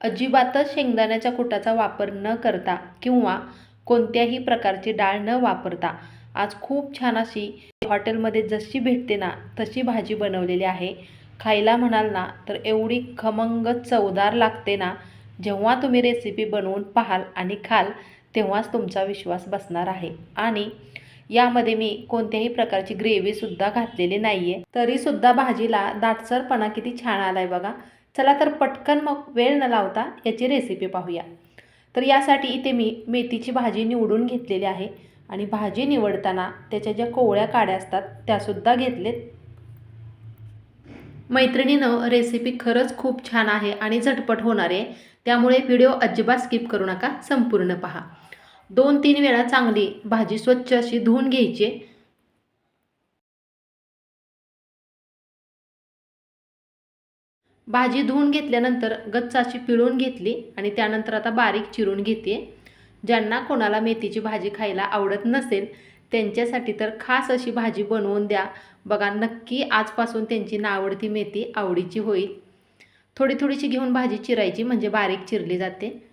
अजिबातच शेंगदाण्याच्या कुटाचा वापर न करता किंवा कोणत्याही प्रकारची डाळ न वापरता आज खूप छान अशी हॉटेलमध्ये जशी भेटते ना तशी भाजी बनवलेली आहे. खायला म्हणाल ना तर एवढी खमंग चवदार लागते ना जेव्हा तुम्ही रेसिपी बनवून पाहाल आणि खाल तेव्हाच तुमचा विश्वास बसणार आहे. आणि यामध्ये मी कोणत्याही प्रकारची ग्रेव्हीसुद्धा घातलेली नाही आहे तरीसुद्धा भाजीला दाटसरपणा किती छान आला आहे बघा. चला तर पटकन मग वेळ न लावता याची रेसिपी पाहूया. तर यासाठी इथे मी मेथीची भाजी निवडून घेतलेली आहे आणि भाजी निवडताना त्याच्या ज्या कोवळ्या काड्या असतात त्यासुद्धा घेतलेत. मैत्रिणीनं रेसिपी खरंच खूप छान आहे आणि झटपट होणार आहे. त्यामुळे व्हिडिओ अजिबात स्किप करू नका संपूर्ण पहा. दोन तीन वेळा चांगली भाजी स्वच्छ अशी धुवून घ्यायची भाजी धुवून घेतल्यानंतर गच्चाची पिळून घेतली आणि त्यानंतर आता बारीक चिरून घेते. ज्यांना कोणाला मेथीची भाजी खायला आवडत नसेल त्यांच्यासाठी तर खास अशी भाजी बनवून द्या. बघा नक्की आजपासून त्यांची नावडती मेथी आवडीची होईल. थोडी थोडीशी घेऊन भाजी चिरायची म्हणजे बारीक चिरली जाते.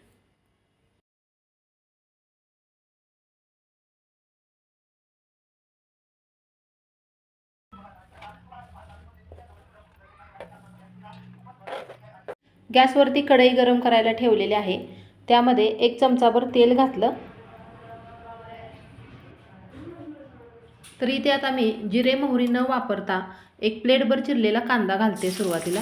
गॅसवरती कढई गरम करायला ठेवलेली आहे. त्यामध्ये एक चमचाभर तेल घातलं. तर इथे आता मी जिरे मोहरी न वापरता एक प्लेटभर चिरलेला कांदा घालते सुरुवातीला.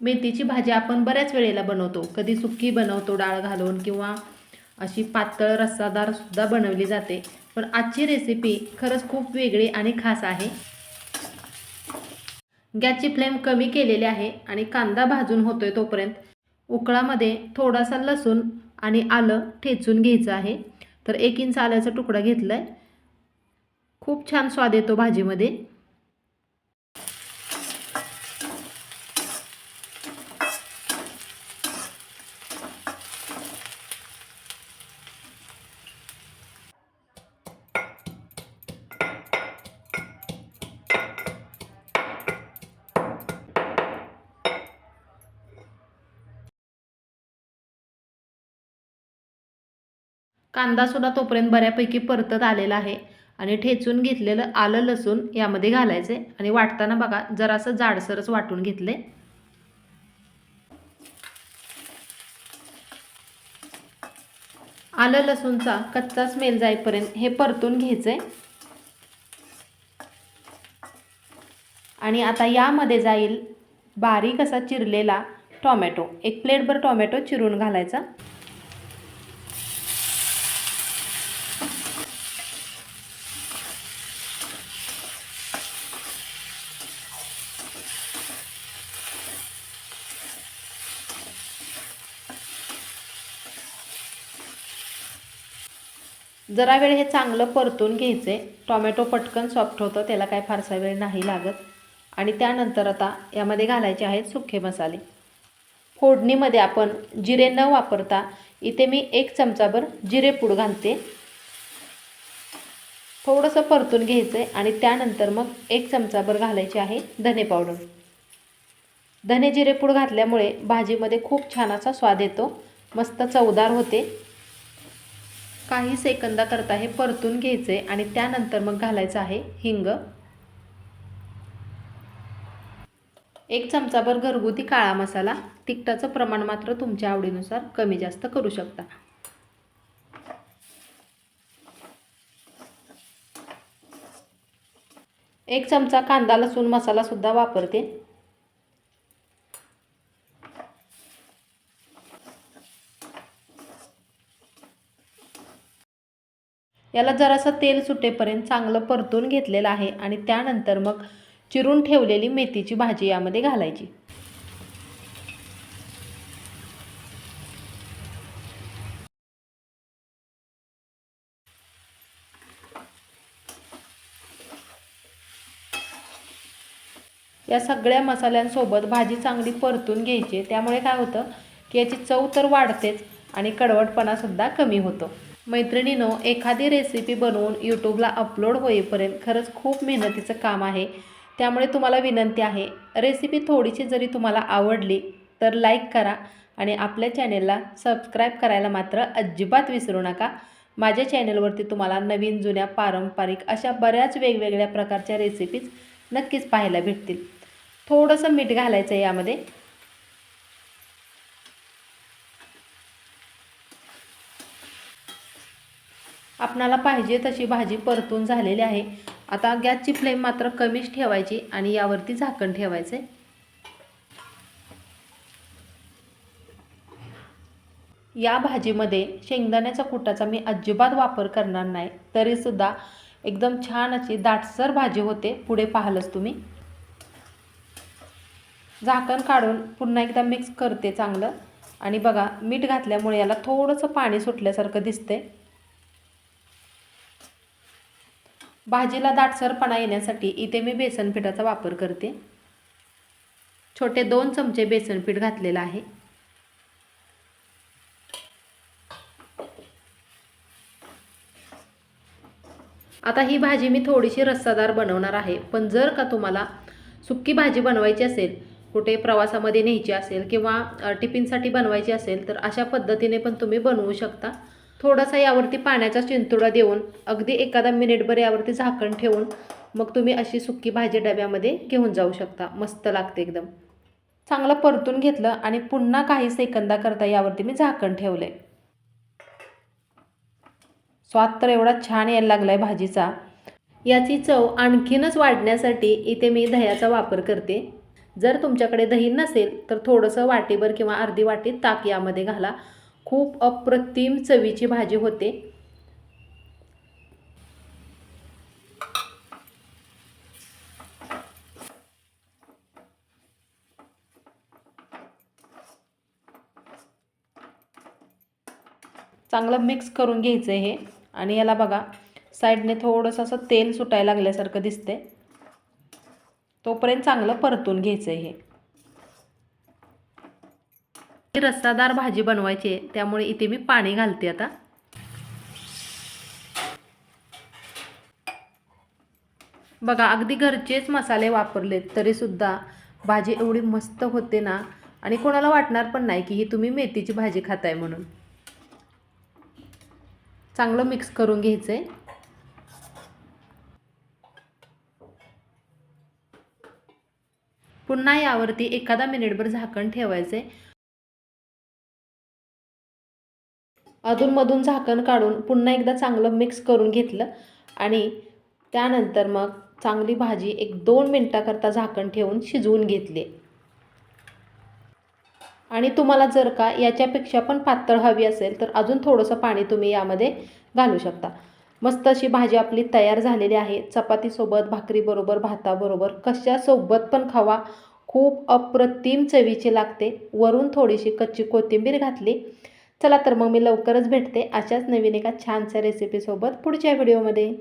मेथीची भाजी आपण बऱ्याच वेळेला बनवतो. कधी सुक्की बनवतो डाळ घालून किंवा अशी पातळ रस्सादार सुद्धा बनवली जाते. पण आजची रेसिपी खरंच खूप वेगळी आणि खास आहे. गॅसची फ्लेम कमी केलेली आहे आणि कांदा भाजून होतोय तोपर्यंत. उकळामध्ये थोडासा लसूण आणि आलं ठेचून घ्यायचं आहे. तर एक इंच आल्याचा तुकडा घेतला आहे खूप छान स्वाद येतो भाजीमध्ये. कांदासुद्धा तोपर्यंत बऱ्यापैकी परतत आलेला आहे. आणि ठेचून घेतलेलं आलं लसूण यामध्ये घालायचं. आहे आणि वाटताना बघा जरासं जाडसरच वाटून घेतले. आलं लसूणचा कच्चा स्मेल जाईपर्यंत हे परतून घ्यायचं आहे आणि आता यामध्ये जाईल बारीक असा चिरलेला टॉमॅटो. एक प्लेटभर टॉमॅटो चिरून घालायचा. जरा वेळ हे चांगलं परतून घ्यायचे. टॉमॅटो पटकन सॉफ्ट होतं त्याला काय फारसा वेळ नाही लागत. आणि त्यानंतर आता यामध्ये घालायचे आहेत सुखे मसाले. फोडणीमध्ये आपण जिरे न वापरता इथे मी एक चमचाभर जिरेपूड घालते. थोडंसं परतून घ्यायचं आहे आणि त्यानंतर मग एक चमचाभर घालायचे आहे धने पावडर. धने जिरेपूड घातल्यामुळे भाजीमध्ये खूप छान असा स्वाद येतो. मस्त चवदार होते. काही सेकंदाकरता हे परतून घ्यायचे आणि त्यानंतर मग घालायचं आहे हिंग. एक चमचाभर घरगुती काळा मसाला. तिखटाचं प्रमाण मात्र तुमच्या आवडीनुसार कमी जास्त करू शकता. एक चमचा कांदा लसूण मसाला सुद्धा वापरते. याला जरासं तेल सुटेपर्यंत चांगलं परतून घेतलेलं आहे आणि त्यानंतर मग चिरून ठेवलेली मेथीची भाजी यामध्ये घालायची. या सगळ्या मसाल्यांसोबत भाजी चांगली परतून घ्यायची त्यामुळे काय होतं की याची चव तर वाढतेच आणि कडवटपणासुद्धा कमी होतो. मैत्रिणीनं एखादी रेसिपी बनवून यूट्यूबला अपलोड होईपर्यंत खरंच खूप मेहनतीचं काम आहे. त्यामुळे तुम्हाला विनंती आहे रेसिपी थोडीशी जरी तुम्हाला आवडली तर लाईक करा आणि आपल्या चॅनेलला सबस्क्राईब करायला मात्र अजिबात विसरू नका. माझ्या चॅनेलवरती तुम्हाला नवीन जुन्या पारंपरिक अशा बऱ्याच वेगवेगळ्या प्रकारच्या रेसिपीज नक्कीच पाहायला भेटतील. थोडंसं मीठ घालायचं आहे यामध्ये. आपणाला पाहिजे तशी भाजी परतून झालेली आहे. आता गॅसची फ्लेम मात्र कमीच ठेवायची आणि यावरती झाकण ठेवायचं. आहे या भाजीमध्ये शेंगदाण्याच्या कुटाचा मी अजिबात वापर करणार नाही. तरीसुद्धा एकदम छान अशी दाटसर भाजी होते. पुढे पाहालच तुम्ही. झाकण काढून पुन्हा एकदा मिक्स करते चांगलं. आणि बघा मीठ घातल्यामुळे याला थोडंसं पाणी सुटल्यासारखं दिसते भाजीला दाटसरपणा येण्यासाठी इथे मी बेसन पिठाचा वापर करते. छोटे दोन चमचे बेसन पीठ घातलेलं आहे. आता ही भाजी मी थोडीशी रस्सादार बनवणार आहे पण जर का तुम्हाला सुक्की भाजी बनवायची असेल कुठे प्रवासामध्ये न्यायची असेल किंवा टिफिनसाठी बनवायची असेल तर अशा पद्धतीने पण तुम्ही बनवू शकता. थोडासा यावरती पाण्याचा चिंतोडा देऊन अगदी एखादा मिनिटभर यावरती झाकण ठेवून मग तुम्ही अशी सुक्की भाजी डब्यामध्ये घेऊन जाऊ शकता. मस्त लागते एकदम. चांगलं परतून घेतलं आणि पुन्हा काही सेकंदाकरता यावरती मी झाकण ठेवलं आहे स्वाद तर एवढा छान यायला लागला आहे भाजीचा. याची चव आणखीनच वाढण्यासाठी इथे मी दह्याचा वापर करते. जर तुमच्याकडे दही नसेल तर थोडंसं वाटीभर किंवा अर्धी वाटी ताक यामध्ये घाला. खूप अप्रतिम चवीची भाजी होते. चांगलं मिक्स करून घ्यायचं आहे हे. आणि याला बघा साईडने थोडंसं असं तेल सुटायला लागल्यासारखं दिसते तोपर्यंत चांगलं परतून घ्यायचं आहे हे. रस्सादार भाजी बनवायची आहे त्यामुळे इथे मी पाणी घालते आता. बघा अगदी घरचेच मसाले वापरलेत तरीसुद्धा भाजी एवढी मस्त होते ना आणि कोणाला वाटणार पण नाही की ही तुम्ही मेथीची भाजी खाताय म्हणून. चांगलं मिक्स करून घ्यायचं आहे पुन्हा यावरती एखादा मिनिटभर झाकण ठेवायचं आहे अधूनमधून झाकण काढून पुन्हा एकदा चांगलं मिक्स करून घेतलं आणि त्यानंतर मग चांगली भाजी एक दोन मिनटाकरता झाकण ठेवून शिजवून घेतली. आणि तुम्हाला जर का याच्यापेक्षा पण पातळ हवी असेल तर अजून थोडंसं पाणी तुम्ही यामध्ये घालू शकता. मस्त अशी भाजी आपली तयार झालेली आहे. चपातीसोबत भाकरीबरोबर भाताबरोबर कशासोबत पण खावा. खूप अप्रतिम चवीची लागते. वरून थोडीशी कच्ची कोथिंबीर घातली. चला तर मग मी लवकरच भेटते अशाच नवीन एका छानशा रेसिपीसोबत पुढच्या व्हिडिओमध्ये